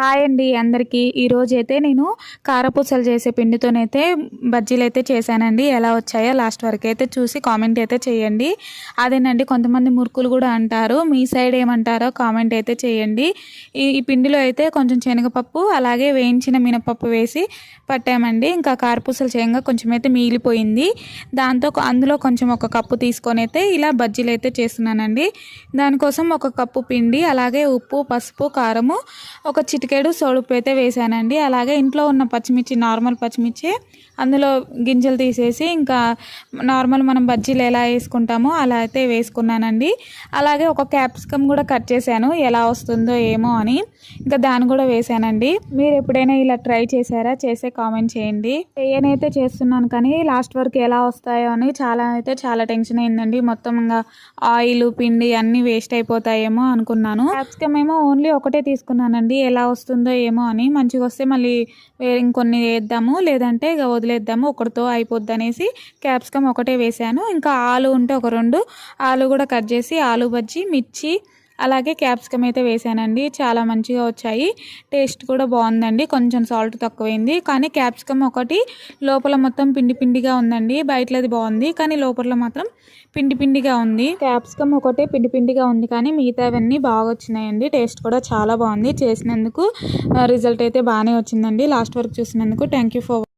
Hi అండి అందరికీ. ఈరోజు అయితే నేను కారపూసలు చేసే పిండితోనైతే బజ్జీలు అయితే చేశానండి. ఎలా వచ్చాయో లాస్ట్ వరకు అయితే చూసి కామెంట్ అయితే చేయండి. అదేనండి కొంతమంది మురుకులు కూడా అంటారు. మీ సైడ్ ఏమంటారో కామెంట్ అయితే చేయండి. ఈ ఈ పిండిలో అయితే కొంచెం శనగపప్పు అలాగే వేయించిన మినపప్పు వేసి పట్టామండి. ఇంకా కారపూసలు చేయంగా కొంచెం అయితే మిగిలిపోయింది. దాంతో అందులో కొంచెం ఒక కప్పు తీసుకొని అయితే ఇలా బజ్జీలు అయితే చేస్తున్నానండి. దానికోసం ఒక కప్పు పిండి అలాగే ఉప్పు పసుపు కారము ఒక చిటికెడు సోడుపు అయితే వేసానండి. అలాగే ఇంట్లో ఉన్న పచ్చిమిర్చి నార్మల్ పచ్చిమిర్చి అందులో గింజలు తీసేసి ఇంకా నార్మల్ మనం బజ్జీలు ఎలా వేసుకుంటామో అలా అయితే వేసుకున్నానండి. అలాగే ఒక క్యాప్సికమ్ కూడా కట్ చేశాను. ఎలా వస్తుందో ఏమో అని ఇంకా దాన్ని కూడా వేసానండి. మీరు ఎప్పుడైనా ఇలా ట్రై చేశారా? చేసే కామెంట్ చేయండి. ఏనైతే చేస్తున్నాను కానీ లాస్ట్ వరకు ఎలా వస్తాయో అని చాలా అయితే చాలా టెన్షన్ అయిందండి. మొత్తం ఇంకా ఆయిల్ పిండి అన్నీ వేస్ట్ అయిపోతాయేమో అనుకున్నాను. క్యాప్సికమ్ ఏమో ఓన్లీ ఒకటే తీసుకున్నానండి. ఎలా వస్తుందో వస్తుందో ఏమో అని మంచిగా వస్తే మళ్ళీ వేరే ఇంకొన్ని వేద్దాము లేదంటే ఇక వదిలేద్దాము ఒకటితో అయిపోద్ది అనేసి క్యాప్సికమ్ ఒకటే వేసాను. ఇంకా ఆలు ఉంటే ఒక రెండు ఆలు కూడా కట్ చేసి ఆలు బజ్జి మిర్చి అలాగే క్యాప్సికమ్ అయితే వేసానండి. చాలా మంచిగా వచ్చాయి. టేస్ట్ కూడా బాగుందండి. కొంచెం సాల్ట్ తక్కువైంది. కానీ క్యాప్సికమ్ ఒకటి లోపల మొత్తం పిండి పిండిగా ఉందండి. బయటది బాగుంది. కానీ లోపల మాత్రం పిండి పిండిగా ఉంది. క్యాప్సికమ్ ఒకటే పిండి పిండిగా ఉంది. కానీ మిగతావన్నీ బాగా వచ్చినాయండి. టేస్ట్ కూడా చాలా బాగుంది. చేసినందుకు రిజల్ట్ అయితే బాగానే వచ్చిందండి. లాస్ట్ వరకు చూసినందుకు థ్యాంక్ యూ ఫర్